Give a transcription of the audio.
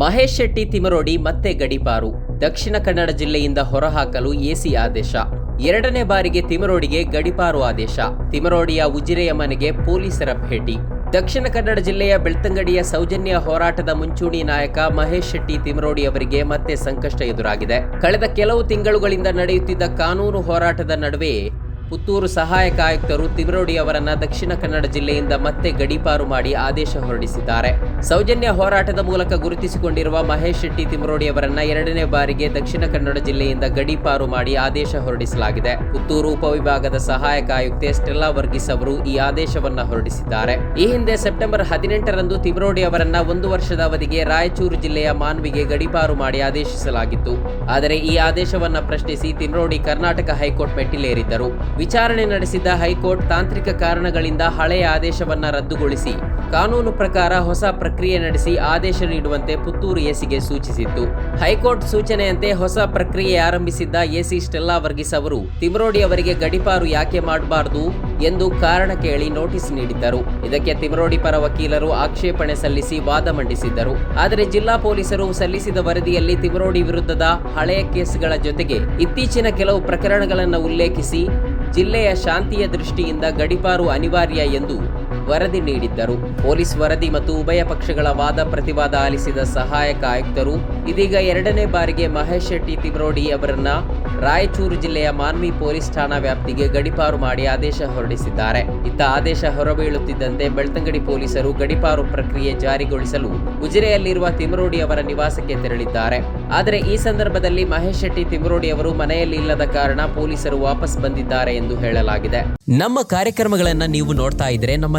ಮಹೇಶ್ ಶೆಟ್ಟಿ ತಿಮರೋಡಿ ಮತ್ತೆ ಗಡಿಪಾರು. ದಕ್ಷಿಣ ಕನ್ನಡ ಜಿಲ್ಲೆಯಿಂದ ಹೊರಹಾಕಲು ಎಸಿ ಆದೇಶ. ಎರಡನೇ ಬಾರಿಗೆ ತಿಮರೋಡಿಗೆ ಗಡಿಪಾರು ಆದೇಶ. ತಿಮರೋಡಿಯ ಉಜಿರೆಯ ಮನೆಗೆ ಪೊಲೀಸರ ಭೇಟಿ. ದಕ್ಷಿಣ ಕನ್ನಡ ಜಿಲ್ಲೆಯ ಬೆಳ್ತಂಗಡಿಯ ಸೌಜನ್ಯ ಹೋರಾಟದ ಮುಂಚೂಣಿ ನಾಯಕ ಮಹೇಶ್ ಶೆಟ್ಟಿ ತಿಮರೋಡಿ ಅವರಿಗೆ ಮತ್ತೆ ಸಂಕಷ್ಟ ಎದುರಾಗಿದೆ. ಕಳೆದ ಕೆಲವು ತಿಂಗಳುಗಳಿಂದ ನಡೆಯುತ್ತಿದ್ದ ಕಾನೂನು ಹೋರಾಟದ ನಡುವೆ ಪುತ್ತೂರು ಸಹಾಯಕ ಆಯುಕ್ತರು ತಿಮರೋಡಿ ಅವರನ್ನ ದಕ್ಷಿಣ ಕನ್ನಡ ಜಿಲ್ಲೆಯಿಂದ ಮತ್ತೆ ಗಡೀಪಾರು ಮಾಡಿ ಆದೇಶ ಹೊರಡಿಸಿದ್ದಾರೆ. ಸೌಜನ್ಯ ಹೋರಾಟದ ಮೂಲಕ ಗುರುತಿಸಿಕೊಂಡಿರುವ ಮಹೇಶ್ ಶೆಟ್ಟಿ ತಿಮರೋಡಿ ಅವರನ್ನ ಎರಡನೇ ಬಾರಿಗೆ ದಕ್ಷಿಣ ಕನ್ನಡ ಜಿಲ್ಲೆಯಿಂದ ಗಡೀಪಾರು ಮಾಡಿ ಆದೇಶ ಹೊರಡಿಸಲಾಗಿದೆ. ಪುತ್ತೂರು ಉಪವಿಭಾಗದ ಸಹಾಯಕ ಆಯುಕ್ತೆ ಸ್ಟೆಲ್ಲಾ ವರ್ಗೀಸ್ ಅವರು ಈ ಆದೇಶವನ್ನ ಹೊರಡಿಸಿದ್ದಾರೆ. ಈ ಹಿಂದೆ ಸೆಪ್ಟೆಂಬರ್ ಹದಿನೆಂಟರಂದು ತಿಮರೋಡಿ ಅವರನ್ನ ಒಂದು ವರ್ಷದ ಅವಧಿಗೆ ರಾಯಚೂರು ಜಿಲ್ಲೆಯ ಮಾನ್ವಿಗೆ ಗಡೀಪಾರು ಮಾಡಿ ಆದೇಶಿಸಲಾಗಿತ್ತು. ಆದರೆ ಈ ಆದೇಶವನ್ನ ಪ್ರಶ್ನಿಸಿ ತಿಮರೋಡಿ ಕರ್ನಾಟಕ ಹೈಕೋರ್ಟ್ ಮೆಟ್ಟಿಲೇರಿದ್ದರು. ವಿಚಾರಣೆ ನಡೆಸಿದ್ದ ಹೈಕೋರ್ಟ್ ತಾಂತ್ರಿಕ ಕಾರಣಗಳಿಂದ ಹಳೆಯ ಆದೇಶವನ್ನು ರದ್ದುಗೊಳಿಸಿ, ಕಾನೂನು ಪ್ರಕಾರ ಹೊಸ ಪ್ರಕ್ರಿಯೆ ನಡೆಸಿ ಆದೇಶ ನೀಡುವಂತೆ ಪುತ್ತೂರು ಎಸಿಗೆ ಸೂಚಿಸಿತ್ತು. ಹೈಕೋರ್ಟ್ ಸೂಚನೆಯಂತೆ ಹೊಸ ಪ್ರಕ್ರಿಯೆ ಆರಂಭಿಸಿದ್ದ ಎಸಿ ಸ್ಟೆಲ್ಲಾ ವರ್ಗೀಸ್ ಅವರು, ತಿಮರೋಡಿ ಅವರಿಗೆ ಗಡಿಪಾರು ಯಾಕೆ ಮಾಡಬಾರದು ಎಂದು ಕಾರಣ ಕೇಳಿ ನೋಟಿಸ್ ನೀಡಿದ್ದರು. ಇದಕ್ಕೆ ತಿಮರೋಡಿ ಪರ ವಕೀಲರು ಆಕ್ಷೇಪಣೆ ಸಲ್ಲಿಸಿ ವಾದ ಮಂಡಿಸಿದ್ದರು. ಆದರೆ ಜಿಲ್ಲಾ ಪೊಲೀಸರು ಸಲ್ಲಿಸಿದ ವರದಿಯಲ್ಲಿ ತಿಮರೋಡಿ ವಿರುದ್ಧದ ಹಳೆಯ ಕೇಸ್ಗಳ ಜೊತೆಗೆ ಇತ್ತೀಚಿನ ಕೆಲವು ಪ್ರಕರಣಗಳನ್ನು ಉಲ್ಲೇಖಿಸಿ ಜಿಲ್ಲೆಯ ಶಾಂತಿಯ ದೃಷ್ಟಿಯಿಂದ ಗಡಿಪಾರು ಅನಿವಾರ್ಯ ಎಂದು ವರದಿ ನೀಡಿದ್ದರು. ಪೊಲೀಸ್ ವರದಿ ಮತ್ತು ಉಭಯ ಪಕ್ಷಗಳ ವಾದ ಪ್ರತಿವಾದ ಆಲಿಸಿದ ಸಹಾಯಕ ಆಯುಕ್ತರು ಇದೀಗ ಎರಡನೇ ಬಾರಿಗೆ ಮಹೇಶ್ ಶೆಟ್ಟಿ ತಿಬ್ರೋಡಿ ಅವರನ್ನ ರಾಯಚೂರು ಜಿಲ್ಲೆಯ ಮಾನ್ವಿ ಪೊಲೀಸ್ ಠಾಣಾ ವ್ಯಾಪ್ತಿಗೆ ಗಡಿಪಾರು ಮಾಡಿ ಆದೇಶ ಹೊರಡಿಸಿದ್ದಾರೆ. ಇತ್ತ ಆದೇಶ ಹೊರಬೀಳುತ್ತಿದ್ದಂತೆ ಬೆಳ್ತಂಗಡಿ ಪೊಲೀಸರು ಗಡಿಪಾರು ಪ್ರಕ್ರಿಯೆ ಜಾರಿಗೊಳಿಸಲು ಉಜಿರೆಯಲ್ಲಿರುವ ತಿಮರೋಡಿ ಅವರ ನಿವಾಸಕ್ಕೆ ತೆರಳಿದ್ದಾರೆ. ಆದರೆ ಈ ಸಂದರ್ಭದಲ್ಲಿ ಮಹೇಶ್ ಶೆಟ್ಟಿ ತಿಮರೋಡಿ ಅವರು ಮನೆಯಲ್ಲಿ ಇಲ್ಲದ ಕಾರಣ ಪೊಲೀಸರು ವಾಪಸ್ ಬಂದಿದ್ದಾರೆ ಎಂದು ಹೇಳಲಾಗಿದೆ. ನಮ್ಮ ಕಾರ್ಯಕ್ರಮಗಳನ್ನ ನೀವು ನೋಡ್ತಾ ಇದ್ರೆ ನಮ್ಮ